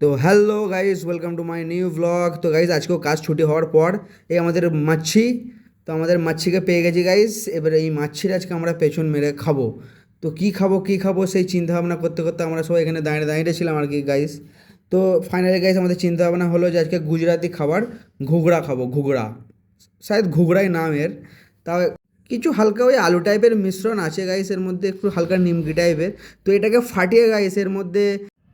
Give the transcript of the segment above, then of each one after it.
তো hello guys welcome to my new blog তো guys আজকেও কাজ ছুটি হওয়ার পর এই আমাদের মাছি তো আমাদের মাছিকে পেয়ে গেছি গাইস এবারে এই মাছির আজকে আমরা পেছন মেরে খাব। তো কী খাব কী খাব সেই চিন্তা ভাবনা করতে করতে আমরা সবাই এখানে দাঁড়িয়ে দাঁড়িয়ে ছিলাম আর কি গাইস তো ফাইনালি গাইস আমাদের চিন্তা ভাবনা হলো যে আজকে গুজরাতি খাবার ঘুগড়া খাব ঘুগড়া শায়দ ঘুগড়াই নাম এর। তাও কিছু হালকা ওই আলু টাইপের মিশ্রণ আছে গাইস এর মধ্যে একটু হালকা নিমকি টাইপের তো এটাকে ফাটিয়ে গাইস এর মধ্যে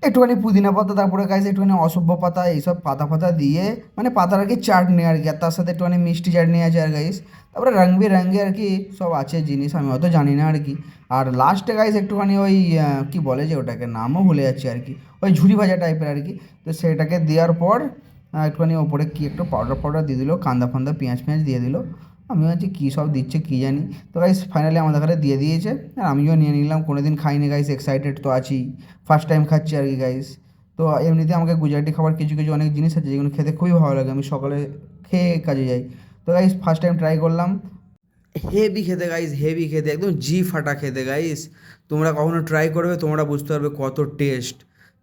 একটুখানি পুদিনা পাতা, তারপরে গাইস একটুখানি অসভ্য পাতা, এইসব পাতা ফাতা দিয়ে মানে পাতার আর কি চাটনি আর কি, আর তার সাথে একটুখানি মিষ্টি চাটনি আছে আর গাইস তারপরে রং বেরঙ্গে আর কি সব আছে জিনিস, আমি অত জানি না আর কি। আর লাস্টে গাইস একটুখানি ওই কি বলে যে ওটাকে, নামও ভুলে যাচ্ছি আর কি। ওই ঝুড়ি ভাজা টাইপের আর কি। তো সেটাকে দেওয়ার পর একটুখানি ওপরে কি একটু পাউডার পাউডার দিয়ে দিল, কান্দা ফান্দা, পেঁয়াজ পেঁয়াজ দিয়ে দিল। আমি ভাবছি কী সব দিচ্ছে কী জানি। তো গাইস ফাইনালি আমাদের ঘরে দিয়ে দিয়েছে। আর আমিও নিয়ে নিলাম কোনো দিন খাইনি গাইস এক্সাইটেড তো আছি। ফার্স্ট টাইম খাচ্ছি আর কি গাইস তো এমনিতে আমাকে গুজরাটি খাবার কিছু কিছু অনেক জিনিস আছে যেগুলো খেতে খুবই ভালো লাগে, আমি সকালে খেয়ে কাজে যাই। তো গাইস ফার্স্ট টাইম ট্রাই করলাম। হেভি খেতে গাইস হেভি খেতে, একদম জি ফাটা খেতে গাইস তোমরা কখনো ট্রাই করবে, তোমরা বুঝতে পারবে কত টেস্ট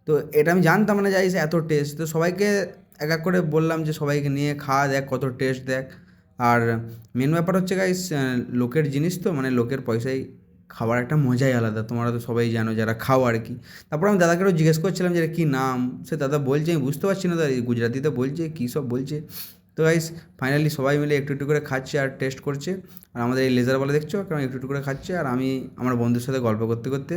তো এটা আমি জানতাম না যাইস এত টেস্ট তো সবাইকে এক এক করে বললাম যে সবাইকে নিয়ে খাওয়া দেখ কত টেস্ট দেখ। আর মেন ব্যাপার হচ্ছে গাইস লোকের জিনিস তো মানে লোকের পয়সায় খাবার একটা মজাই আলাদা। তোমরা তো সবাই জানো যারা খাও আর কি। তারপর আমি দাদাকেও জিজ্ঞেস করছিলাম যে কী নাম? সে দাদা বলছে, আমি বুঝতে পারছি না দাদা গুজরাটিতে বলছে, কী সব বলছে? তো গাইস ফাইনালি সবাই মিলে একটু একটু করে খাচ্ছে আর টেস্ট করছে। আর আমাদের এই লেজার বলে দেখছ? কারণ একটু একটু করে খাচ্ছে। আর আমি আমার বন্ধুর সাথে গল্প করতে করতে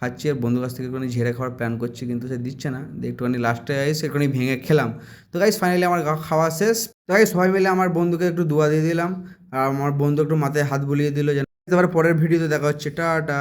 খাচ্ছি। আর বন্ধুর কাছ থেকে একটুখানি ঝেড়ে খাওয়ার প্ল্যান করছি, কিন্তু সে দিচ্ছে না। একটুখানি লাস্টে এসে একটুখানি ভেঙে খেলাম। তো গাইস ফাইনালি আমার খাওয়া শেষ। তো গাইস সবাই মিলে আমার বন্ধুকে একটু দোয়া দিয়ে দিলাম। আর আমার বন্ধু একটু মাথায় হাত বুলিয়ে দিল যেন এবার পরের ভিডিওতে দেখা হচ্ছে। টাটা!